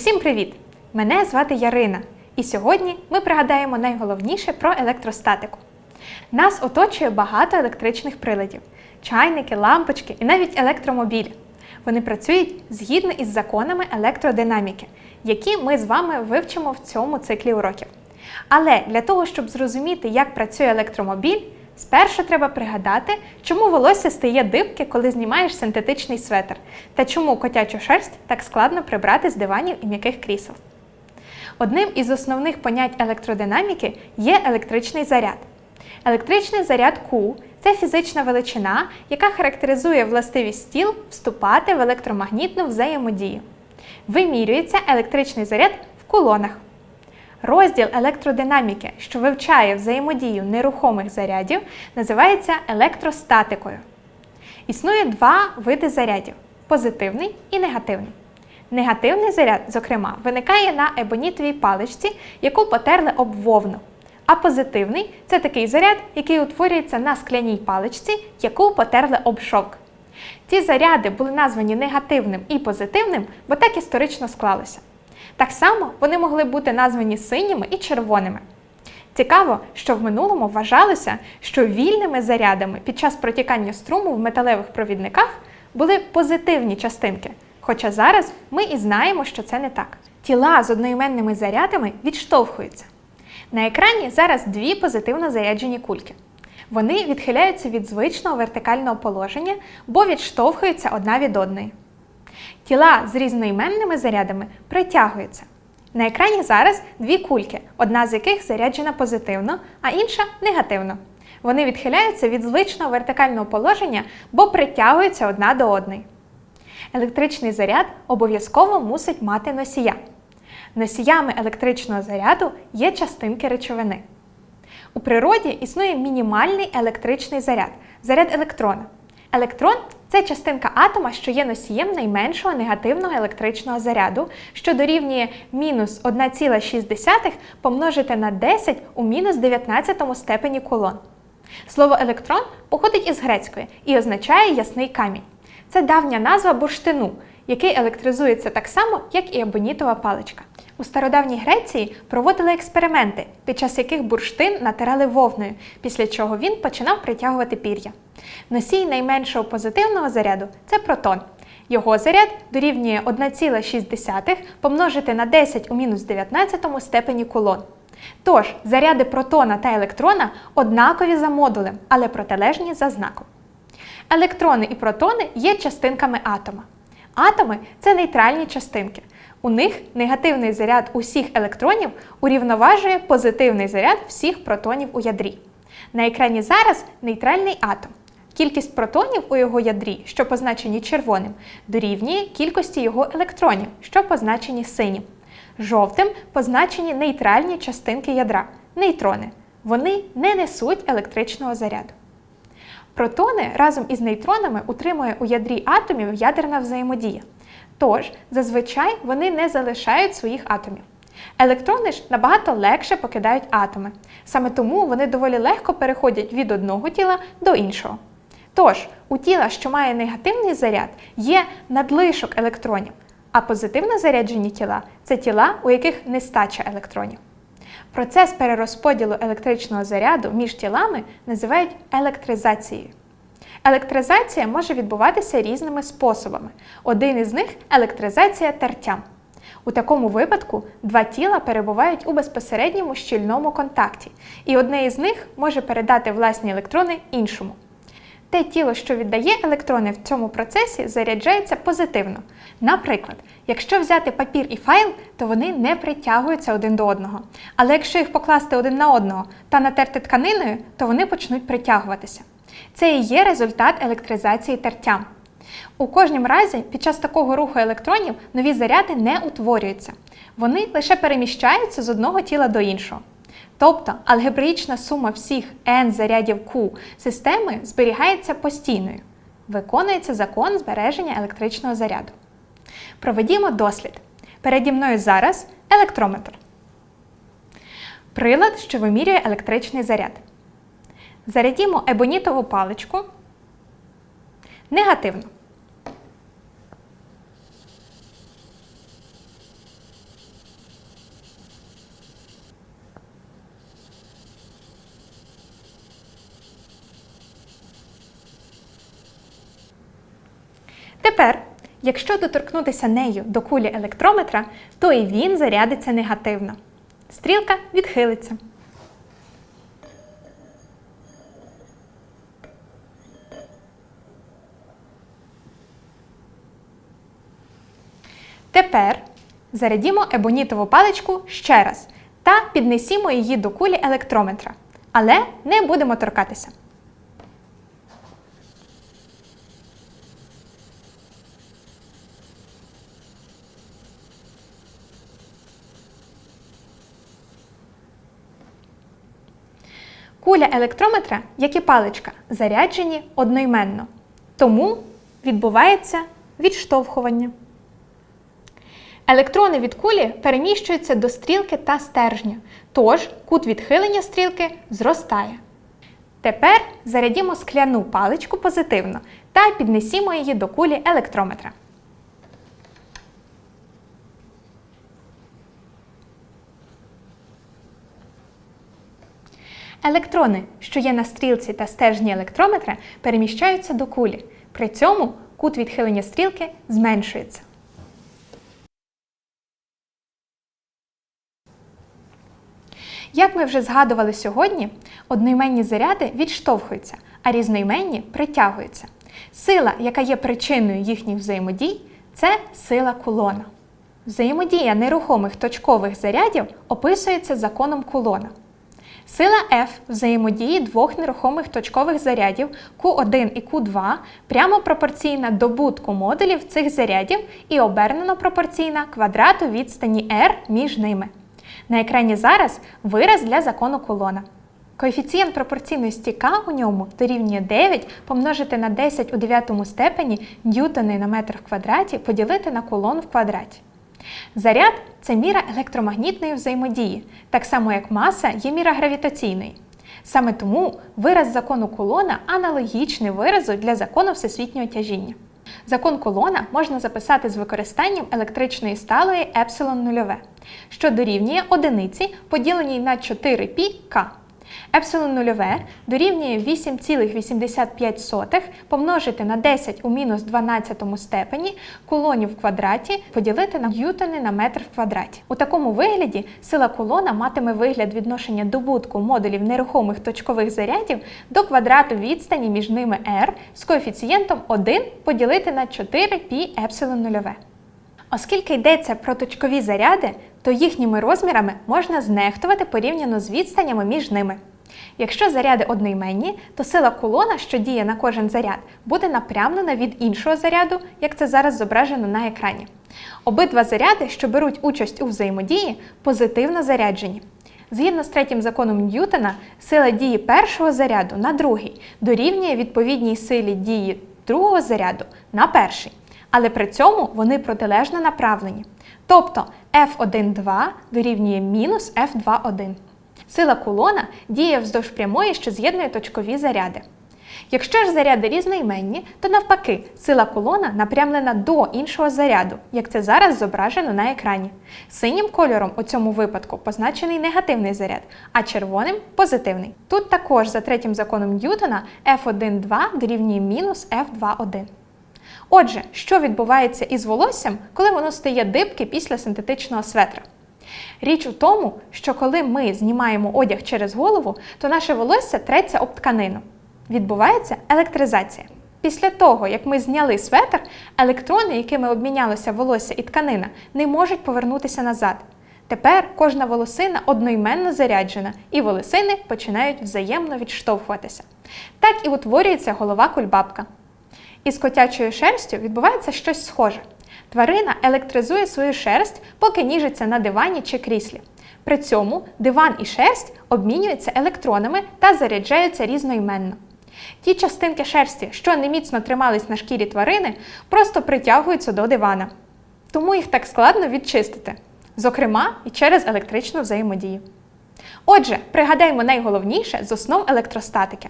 Усім привіт! Мене звати Ярина, і сьогодні ми пригадаємо найголовніше про електростатику. Нас оточує багато електричних приладів: чайники, лампочки і навіть електромобілі. Вони працюють згідно із законами електродинаміки, які ми з вами вивчимо в цьому циклі уроків. Але для того, щоб зрозуміти, як працює електромобіль, спершу треба пригадати, чому волосся стає дибки, коли знімаєш синтетичний светр, та чому котячу шерсть так складно прибрати з диванів і м'яких крісел. Одним із основних понять електродинаміки є електричний заряд. Електричний заряд Q – це фізична величина, яка характеризує властивість тіл вступати в електромагнітну взаємодію. Вимірюється електричний заряд в кулонах. Розділ електродинаміки, що вивчає взаємодію нерухомих зарядів, називається електростатикою. Існує два види зарядів позитивний і негативний. Негативний заряд, зокрема, виникає на ебонітовій паличці, яку потерли об вовну. А позитивний це такий заряд, який утворюється на скляній паличці, яку потерли об шовк. Ці заряди були названі негативним і позитивним, бо так історично склалося. Так само вони могли бути названі синіми і червоними. Цікаво, що в минулому вважалося, що вільними зарядами під час протікання струму в металевих провідниках були позитивні частинки. Хоча зараз ми і знаємо, що це не так. Тіла з одноіменними зарядами відштовхуються. На екрані зараз дві позитивно заряджені кульки. Вони відхиляються від звичного вертикального положення, бо відштовхуються одна від одної. Тіла з різноіменними зарядами притягуються. На екрані зараз дві кульки, одна з яких заряджена позитивно, а інша негативно. Вони відхиляються від звичного вертикального положення, бо притягуються одна до одної. Електричний заряд обов'язково мусить мати носія. Носіями електричного заряду є частинки речовини. У природі існує мінімальний електричний заряд заряд електрона. Електрон це частинка атома, що є носієм найменшого негативного електричного заряду, що дорівнює мінус 1,6 помножити на 10 у мінус 19 степені колон. Слово електрон походить із грецької і означає ясний камінь. Це давня назва бурштину, який електризується так само, як і ебонітова паличка. У стародавній Греції проводили експерименти, під час яких бурштин натирали вовною, після чого він починав притягувати пір'я. Носій найменшого позитивного заряду це протон. Його заряд дорівнює 1,6 помножити на 10 у мінус 19 степені кулон. Тож, заряди протона та електрона однакові за модулем, але протилежні за знаком. Електрони і протони є частинками атома. Атоми це нейтральні частинки. У них негативний заряд усіх електронів урівноважує позитивний заряд всіх протонів у ядрі. На екрані зараз нейтральний атом. Кількість протонів у його ядрі, що позначені червоним, дорівнює кількості його електронів, що позначені синім. Жовтим позначені нейтральні частинки ядра нейтрони. Вони не несуть електричного заряду. Протони разом із нейтронами утримує у ядрі атомів ядерна взаємодія. Тож, зазвичай вони не залишають своїх атомів. Електрони ж набагато легше покидають атоми. Саме тому вони доволі легко переходять від одного тіла до іншого. Тож, у тіла, що має негативний заряд, є надлишок електронів, а позитивно заряджені тіла це тіла, у яких нестача електронів. Процес перерозподілу електричного заряду між тілами називають електризацією. Електризація може відбуватися різними способами. Один із них електризація тертям. У такому випадку два тіла перебувають у безпосередньому щільному контакті, і одне із них може передати власні електрони іншому. Те тіло, що віддає електрони в цьому процесі, заряджається позитивно. Наприклад, якщо взяти папір і файл, то вони не притягуються один до одного. Але якщо їх покласти один на одного та натерти тканиною, то вони почнуть притягуватися. Це і є результат електризації тертям. У кожнім разі, під час такого руху електронів нові заряди не утворюються. Вони лише переміщаються з одного тіла до іншого. Тобто алгебраїчна сума всіх n зарядів Q системи зберігається постійною. Виконується закон збереження електричного заряду. Проведімо дослід. Переді мною зараз електрометр. Прилад, що вимірює електричний заряд. Зарядімо ебонітову паличку негативно. 1,6 – Тепер, якщо доторкнутися нею до кулі електрометра, то і він зарядиться негативно. Стрілка відхилиться. Тепер зарядімо ебонітову паличку ще раз та піднесімо її до кулі електрометра. Але не будемо торкатися. Куля електрометра, як і паличка, заряджені одноіменно. Тому відбувається відштовхування. Електрони від кулі переміщуються до стрілки та стержня, тож кут відхилення стрілки зростає. Тепер зарядімо скляну паличку позитивно та піднесімо її до кулі електрометра. Електрони, що є на стрілці та стержні електрометра, переміщаються до кулі. При цьому кут відхилення стрілки зменшується. Як ми вже згадували сьогодні, одноіменні заряди відштовхуються, а різноіменні притягуються. Сила, яка є причиною їхніх взаємодій, це сила кулона. Взаємодія нерухомих точкових зарядів описується законом кулона. Сила F взаємодії двох нерухомих точкових зарядів Q1 і Q2 прямо пропорційна добутку модулів цих зарядів і обернено пропорційна квадрату відстані R між ними. На екрані зараз вираз для закону кулона. Коефіцієнт пропорційності К у ньому дорівнює 9 помножити на 10 у 9 степені ньютони на метр в квадраті поділити на кулон в квадраті. Заряд це міра електромагнітної взаємодії, так само як маса є міра гравітаційної. Саме тому вираз закону кулона аналогічний виразу для закону всесвітнього тяжіння. Закон колона можна записати з використанням електричної сталої епсилон нульове, що дорівнює одиниці, поділеній на 4πk. Епсилон нульове дорівнює 8,85 помножити на 10 у мінус 12 степені кулонів в квадраті поділити на ньютони на метр в квадраті. У такому вигляді сила кулона матиме вигляд відношення добутку модулів нерухомих точкових зарядів до квадрату відстані між ними r з коефіцієнтом 1 поділити на 4π епсилон нульове. Оскільки йдеться про точкові заряди, то їхніми розмірами можна знехтувати порівняно з відстанями між ними. Якщо заряди одноіменні, то сила кулона, що діє на кожен заряд, буде напрямлена від іншого заряду, як це зараз зображено на екрані. Обидва заряди, що беруть участь у взаємодії, позитивно заряджені. Згідно з третім законом Ньютона, сила дії першого заряду на другий дорівнює відповідній силі дії другого заряду на перший але при цьому вони протилежно направлені. Тобто F1,2 дорівнює мінус F2,1. Сила кулона діє вздовж прямої, що з'єднує точкові заряди. Якщо ж заряди різноіменні, то навпаки, сила кулона напрямлена до іншого заряду, як це зараз зображено на екрані. Синім кольором у цьому випадку позначений негативний заряд, а червоним позитивний. Тут також за третім законом Ньютона F1,2 дорівнює мінус F2,1. Отже, що відбувається із волоссям, коли воно стає дибки після синтетичного светра? Річ у тому, що коли ми знімаємо одяг через голову, то наше волосся треться об тканину. Відбувається електризація. Після того, як ми зняли светр, електрони, якими обмінялося волосся і тканина, не можуть повернутися назад. Тепер кожна волосина одноіменно заряджена, і волосини починають взаємно відштовхуватися. Так і утворюється голова кульбабка. Із котячою шерстю відбувається щось схоже. Тварина електризує свою шерсть, поки ніжиться на дивані чи кріслі. При цьому диван і шерсть обмінюються електронами та заряджаються різноіменно. Ті частинки шерсті, що неміцно тримались на шкірі тварини, просто притягуються до дивана. Тому їх так складно відчистити, зокрема і через електричну взаємодію. Отже, пригадаємо найголовніше з основ електростатики.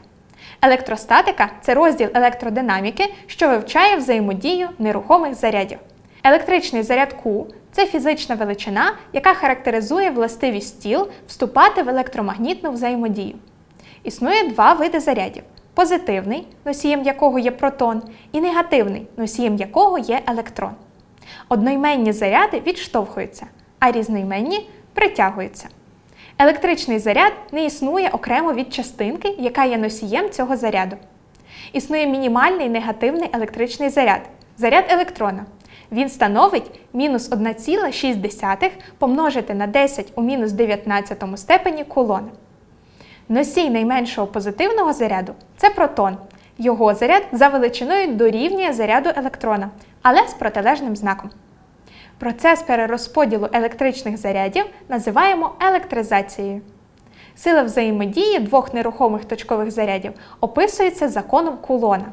Електростатика це розділ електродинаміки, що вивчає взаємодію нерухомих зарядів. Електричний заряд Q це фізична величина, яка характеризує властивість тіл вступати в електромагнітну взаємодію. Існує два види зарядів позитивний, носієм якого є протон, і негативний, носієм якого є електрон. Одноіменні заряди відштовхуються, а різноіменні притягуються. Електричний заряд не існує окремо від частинки, яка є носієм цього заряду. Існує мінімальний негативний електричний заряд заряд електрона. Він становить мінус 1,6 помножити на 10 у мінус 19 степені кулона. Носій найменшого позитивного заряду це протон. Його заряд за величиною дорівнює заряду електрона, але з протилежним знаком. Процес перерозподілу електричних зарядів називаємо електризацією. Сила взаємодії двох нерухомих точкових зарядів описується законом Кулона.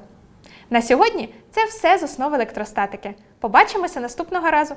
На сьогодні це все з основ електростатики. Побачимося наступного разу!